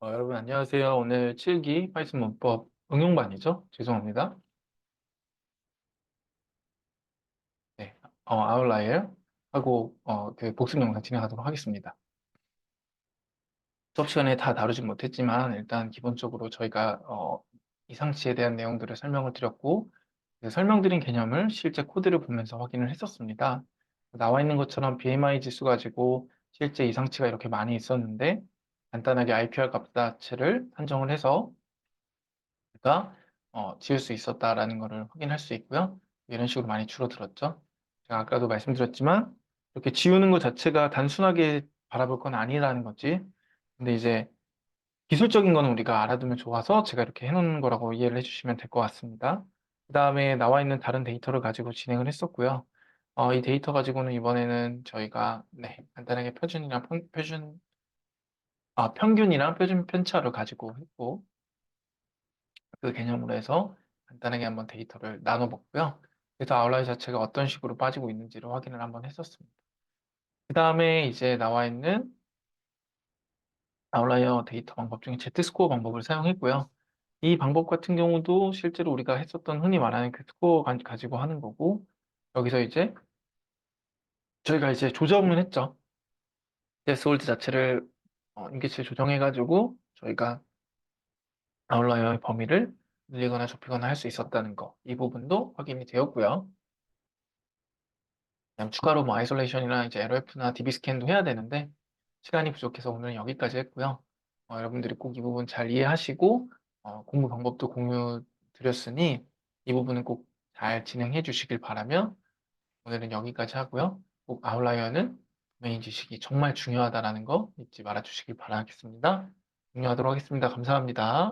어, 여러분 안녕하세요. 오늘 7기 파이썬 문법 응용반이죠? 죄송합니다. 네, 어, 아웃라이어 하고 어, 그 복습 영상 진행하도록 하겠습니다. 수업 시간에 다 다루지 못했지만 일단 기본적으로 저희가 어, 이상치에 대한 내용들을 설명을 드렸고 그 설명드린 개념을 실제 코드를 보면서 확인을 했었습니다. 나와 있는 것처럼 BMI 지수 가지고 실제 이상치가 이렇게 많이 있었는데 간단하게 IPR 값 자체를 판정을 해서 가 어, 지울 수 있었다라는 것을 확인할 수 있고요. 이런 식으로 많이 줄어들었죠. 제가 아까도 말씀드렸지만 이렇게 지우는 것 자체가 단순하게 바라볼 건 아니라는 거지. 근데 이제 기술적인 거는 우리가 알아두면 좋아서 제가 이렇게 해놓은 거라고 이해를 해주시면 될 것 같습니다. 그 다음에 나와 있는 다른 데이터를 가지고 진행을 했었고요. 어, 이 데이터 가지고는 이번에는 저희가 네, 간단하게 표준이랑 편, 표준 아, 평균이랑 표준 편차를 가지고 했고 그 개념으로 해서 간단하게 한번 데이터를 나눠봤고요. 그래서 아웃라인 자체가 어떤 식으로 빠지고 있는지를 확인을 한번 했었습니다. 그 다음에 이제 나와 있는 아웃라이어 데이터 방법 중에 Z스코어 방법을 사용했고요. 이 방법 같은 경우도 실제로 우리가 했었던 흔히 말하는 그 스코어 가- 가지고 하는 거고 여기서 이제 저희가 이제 조정을 했죠. 데스홀드 자체를 어, 임계치를 조정해가지고 저희가 아웃라이어의 범위를 늘리거나 좁히거나 할 수 있었다는 거, 이 부분도 확인이 되었고요. 추가로 뭐 아이솔레이션이나 이제 LOF나 DB 스캔도 해야 되는데 시간이 부족해서 오늘은 여기까지 했고요. 어, 여러분들이 꼭 이 부분 잘 이해하시고 어, 공부 방법도 공유 드렸으니 이 부분은 꼭 잘 진행해 주시길 바라며 오늘은 여기까지 하고요. 꼭 아웃라이어는 메인 지식이 정말 중요하다라는 거 잊지 말아 주시길 바라겠습니다. 공유하도록 하겠습니다. 감사합니다.